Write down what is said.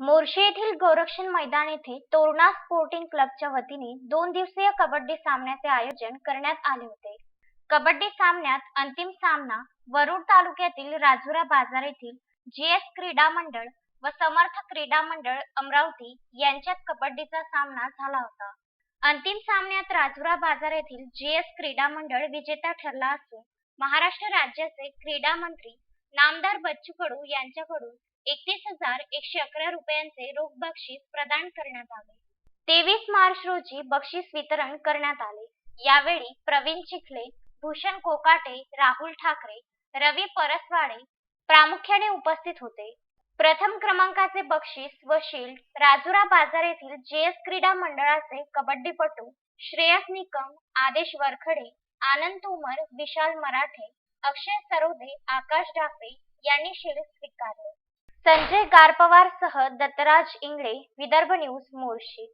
मोर्शी येथील गोरक्षण मैदान येथे तोरणा स्पोर्टिंग क्लबच्या वतीने दोन दिवसीय कबड्डी सामन्याचे आयोजन करण्यात आले होते. कबड्डी सामन्यात अंतिम सामना वरुड तालुक्यातील राजुरा बाजार येथील जीएस क्रीडा मंडळ व समर्थ क्रीडा मंडळ अमरावती यांच्यात कबड्डीचा सामना झाला होता. अंतिम सामन्यात राजुरा बाजार येथील जीएस क्रीडा मंडळ विजेता ठरला असून महाराष्ट्र राज्याचे क्रीडा मंत्री नामदार बच्चू कडू यांच्याकडून एकतीस हजार एकशे अकरा रुपयांचे रोख बक्षीस प्रदान करण्यात आले. तेवीस मार्च रोजी बक्षीस वितरण करण्यात आले. यावेळी प्रवीण चिखले भूषण कोकाटे राहुल ठाकरे रवी परसवाडे प्रामुख्याने उपस्थित होते. प्रथम क्रमांकाचे बक्षीस व शील्ड राजुरा बाजार येथील जेएस क्रीडा मंडळाचे कबड्डीपटू श्रेयस निकम आदेश वरखडे आनंद तोमर विशाल मराठे अक्षय सरोदे आकाश डाफे यांनी शिल्ड स्वीकारले. संजय गारपवार सह दत्तराज इंगळे विदर्भ न्यूज मोर्शी